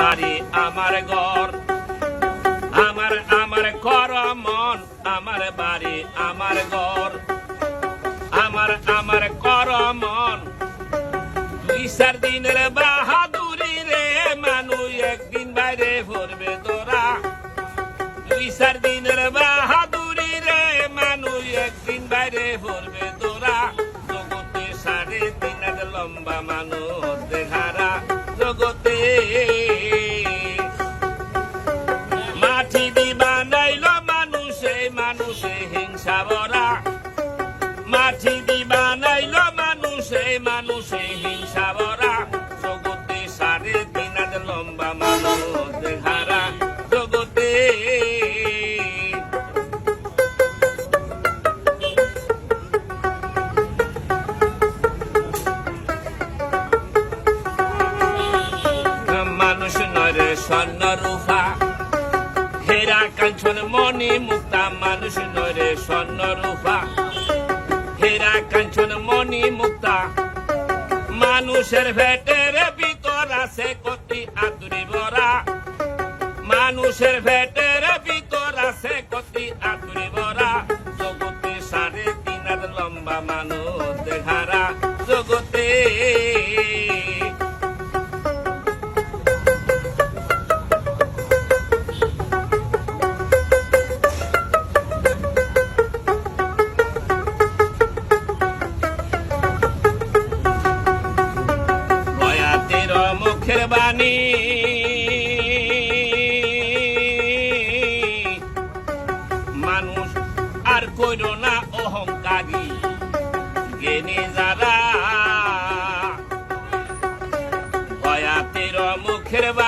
বাড়ি আমার ঘর। আমার আমার কর মন আমার বাড়ি আমার ঘর। আমার আমার কর মন দুই চার দিনের বাহাদুরি রে মানুষ একদিন বাইরে ভরবে তোরা। দুই চার দিনের বাহাদুরি রে মানুষ একদিন বাইরে ভরবে তোরা। জগতে সাড়ে তিন লম্বা মানুষ দেখারা মাটি দিবা নাইল মানুষে মানুষে হিংসা ভরা। জগতে সাড়ে তিন হাত লম্বা মানুষ দেখারা জগতে মানুষ নরে স্বর্ণ রূপা হেরা কাঞ্চন মণি মুক্তা, মানুষ নরে স্বর্ণ রূপা হেরা কাঞ্চন মনি মুক্তা। মানুষের ভেটের ভিতর আছে কতি আদুরি বরা। মানুষের ভেটের ভিতর আছে কতি আদুরি ভরা মুখের বাণী মানুষ আর কইল না অহংকারী। জ্ঞানী যারা বয়াতের মুখের বাণী